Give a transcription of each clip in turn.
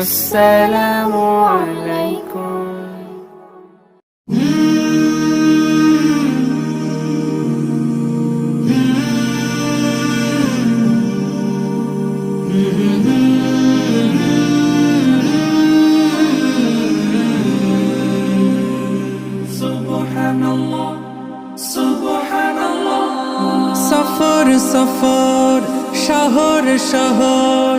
السلام عليكم. سبحان الله سبحان الله سفر شهر شهر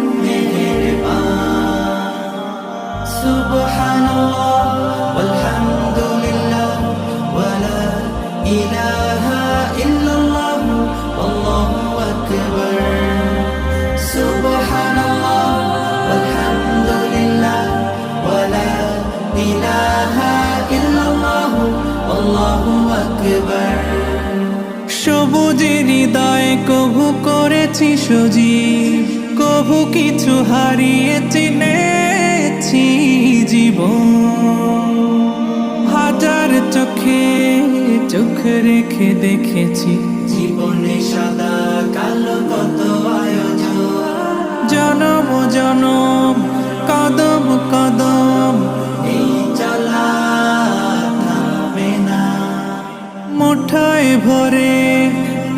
সবুজের হৃদয়ে কভু করেছি সজীব কভু কিছু হারিয়ে চিনেছি জীবন। হাজার চোখে চোখ রেখে দেখেছি। জীবনে সাদা কালো কত আয়োজন। জনম জনম কদম কদম। এই চলা না। মুঠায় ভরে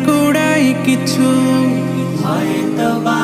কুড়াই কিছু। হয়তো বা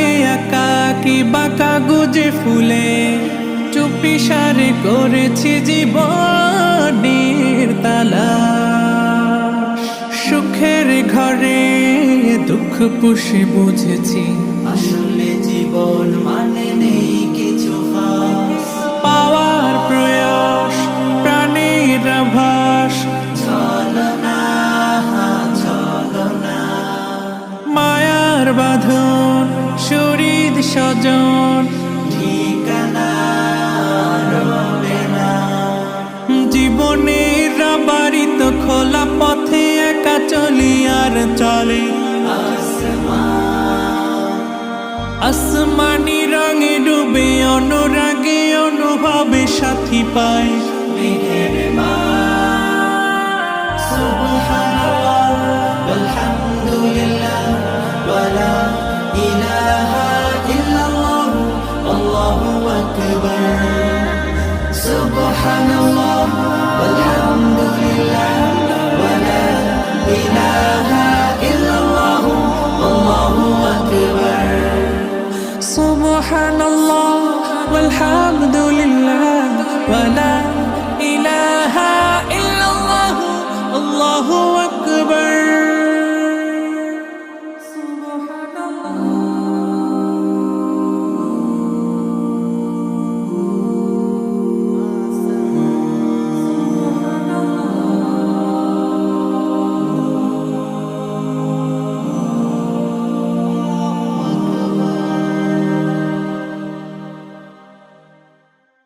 মলাটে একা কি বাঁকা গুজে ফুলে? চুপি সারে করেছি জীবনের তালা। সুখের ঘরে দুঃখ পুষে বুঝেছি। আসলে জীবন মানে নেই কিছু পাওয়ার প্রয়াস প্রাণীর আভাস। ছলনা মায়ার বাঁধন শরীর স্বজন জীবনের বাড়িত খোলা পথে একা চলি আর চলে। আসমানি রঙে ডুবে, অনুরাগে অনুভবে সাথী পায়। সুবহানাল্লাহ সুবহানাল্লাহ আলহামদুলিল্লাহ ওয়া লা ইলাহা ইল্লাল্লাহ আল্লাহু আকবার সুবহানাল্লাহ আলহামদুলিল্লাহ ওয়া লা ইলাহা ইল্লাল্লাহ আল্লাহু আকবার